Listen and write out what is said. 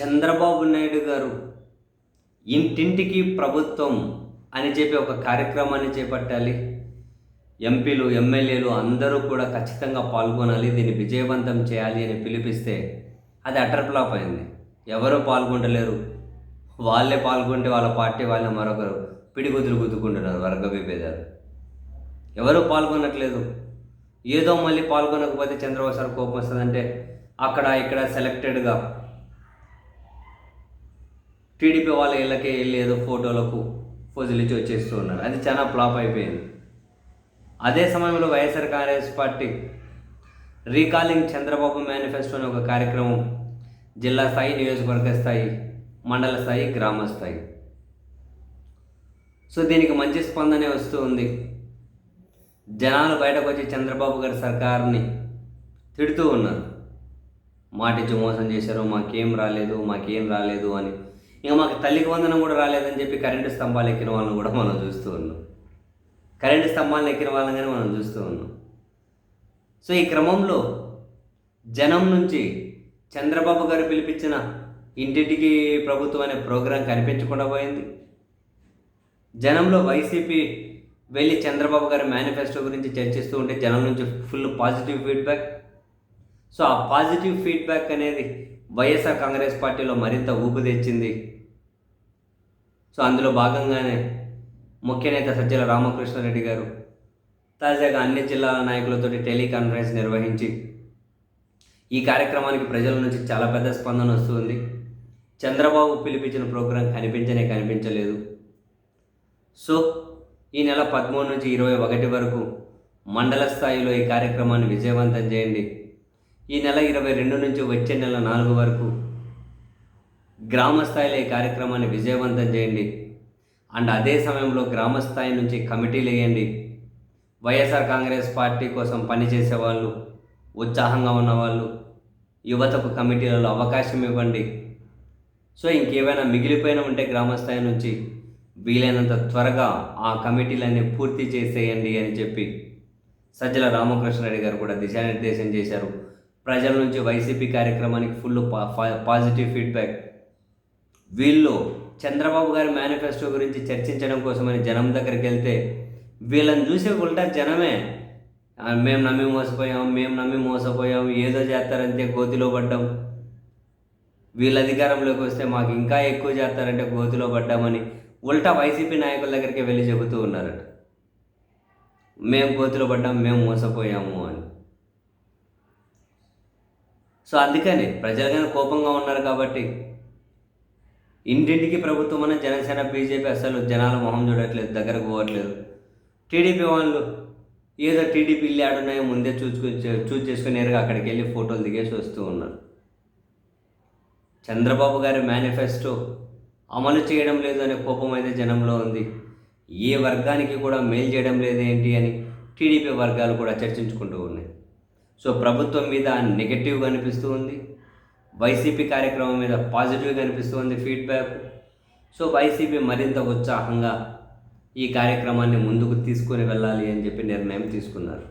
చంద్రబాబు నాయుడు గారు ఇంటింటికి ప్రభుత్వం అని చెప్పి ఒక కార్యక్రమాన్ని చేపట్టాలి. ఎంపీలు ఎమ్మెల్యేలు అందరూ కూడా ఖచ్చితంగా పాల్గొనాలి దీన్ని విజయవంతం చేయాలి అని పిలిపిస్తే అది అటర్ ఫ్లాప్ అయింది. ఎవరు పాల్గొంటలేరు. వాళ్ళే పాల్గొంటే వాళ్ళ పార్టీ వాళ్ళే మరొకరు పిడిగుదులు గుద్దుకుంటున్నారు వర్గ విభేదాలు. ఎవరు పాల్గొనట్లేదు. ఏదో మళ్ళీ పాల్గొనకపోతే చంద్రబాబు సార్ కోపం వస్తుందంటే అక్కడ ఇక్కడ సెలెక్టెడ్గా టీడీపీ వాళ్ళ ఇళ్ళకే వెళ్ళి ఏదో ఫోటోలకు ఫోజులు ఇచ్చి వచ్చేస్తూ ఉన్నారు. అది చాలా ఫ్లాప్ అయిపోయింది. అదే సమయంలో YSR Congress party recalling Chandrababu manifesto అనే ఒక కార్యక్రమం జిల్లా స్థాయి నియోజకవర్గ స్థాయి మండల స్థాయి గ్రామ స్థాయి. సో దీనికి మంచి స్పందనే వస్తూ ఉంది. జనాలు బయటకు వచ్చి చంద్రబాబు గారి సర్కార్ని తిడుతూ ఉన్నారు. మాటిచ్చి మోసం చేశారు మాకేం రాలేదు మాకేం రాలేదు అని. ఇంకా మాకు తల్లికి వందనం కూడా రాలేదని చెప్పి కరెంటు స్తంభాలు ఎక్కిన వాళ్ళని కూడా మనం చూస్తూ ఉన్నాం. కరెంటు స్తంభాలను ఎక్కిన వాళ్ళని కానీ మనం చూస్తూ ఉన్నాం. సో ఈ క్రమంలో జనం నుంచి చంద్రబాబు గారు పిలిపించిన ఇంటింటికి ప్రభుత్వం అనే ప్రోగ్రాం కనిపించకుండా పోయింది. జనంలో వైసీపీ వెళ్ళి చంద్రబాబు గారి మేనిఫెస్టో గురించి చర్చిస్తూ ఉంటే జనం నుంచి ఫుల్ పాజిటివ్ ఫీడ్బ్యాక్. సో ఆ పాజిటివ్ ఫీడ్బ్యాక్ అనేది వైఎస్ఆర్ కాంగ్రెస్ పార్టీలో మరింత ఊపు తెచ్చింది. సో అందులో భాగంగానే ముఖ్య నేత సజ్జల రామకృష్ణారెడ్డి గారు తాజాగా అన్ని జిల్లాల నాయకులతోటి టెలికాన్ఫరెన్స్ నిర్వహించి ఈ కార్యక్రమానికి ప్రజల నుంచి చాలా పెద్ద స్పందన వస్తుంది. చంద్రబాబు పిలిపించిన ప్రోగ్రాం కనిపించనే కనిపించలేదు. సో ఈ నెల పదమూడు నుంచి ఇరవై ఒకటి వరకు మండల స్థాయిలో ఈ కార్యక్రమాన్ని విజయవంతం చేయండి. ఈ నెల ఇరవై రెండు నుంచి వచ్చే నెల నాలుగు వరకు గ్రామ స్థాయిలో ఈ కార్యక్రమాన్ని విజయవంతం చేయండి. అండ్ అదే సమయంలో గ్రామ స్థాయి నుంచి కమిటీలు వేయండి. వైఎస్ఆర్ కాంగ్రెస్ పార్టీ కోసం పనిచేసే వాళ్ళు ఉత్సాహంగా ఉన్నవాళ్ళు యువతకు కమిటీలలో అవకాశం ఇవ్వండి. సో ఇంకేమైనా మిగిలిపోయిన ఉంటే గ్రామ స్థాయి నుంచి వీలైనంత త్వరగా ఆ కమిటీలన్నీ పూర్తి చేసేయండి అని చెప్పి సజ్జల రామకృష్ణారెడ్డి గారు కూడా దిశానిర్దేశం చేశారు. ప్రజల నుంచి వైసీపీ కార్యక్రమానికి ఫుల్ పాజిటివ్ ఫీడ్బ్యాక్ వీళ్ళు చంద్రబాబు గారి మేనిఫెస్టో గురించి చర్చించడం కోసమని జనం దగ్గరికి వెళ్తే వీళ్ళని చూసే ఉల్టా జనమే మేము నమ్మి మోసపోయాం మేము నమ్మి మోసపోయాం ఏదో చేస్తారంటే గోతిలో పడ్డాం. వీళ్ళ అధికారంలోకి వస్తే మాకు ఇంకా ఎక్కువ చేస్తారంటే గోతిలో పడ్డామని ఉల్టా వైసీపీ నాయకుల దగ్గరికి వెళ్ళి చెబుతూ ఉన్నారట. మేము గోతిలో పడ్డాం మేము మోసపోయాము అని. సో అందుకని ప్రజలు కానీ కోపంగా ఉన్నారు కాబట్టి ఇంటింటికి ప్రభుత్వం అన్న జనసేన బీజేపీ అసలు జనాల మొహం చూడట్లేదు దగ్గరకు పోవట్లేదు. టీడీపీ వాళ్ళు ఏదో టీడీపీ ఇల్లు ఆడున్నాయో ముందే చూసుకొని చూస్ చేసుకుని నేరుగా అక్కడికి వెళ్ళి ఫోటోలు దిగేసి వస్తూ ఉన్నారు. చంద్రబాబు గారి మేనిఫెస్టో అమలు చేయడం లేదు అనే కోపం అయితే జనంలో ఉంది. ఏ వర్గానికి కూడా మేలు చేయడం లేదేంటి అని టీడీపీ వర్గాలు కూడా చర్చించుకుంటూ ఉన్నాయి. సో ప్రభుత్వం మీద నెగటివ్ కనిపిస్తూ ఉంది. వైసీపీ కార్యక్రమం మీద పాజిటివ్ కనిపిస్తూ ఉంది ఫీడ్బ్యాక్ సో వైసీపీ మరింత ఉత్సాహంగా ఈ కార్యక్రమాన్ని ముందుకు తీసుకొని వెళ్ళాలి అని చెప్పి నిర్ణయం తీసుకున్నారు.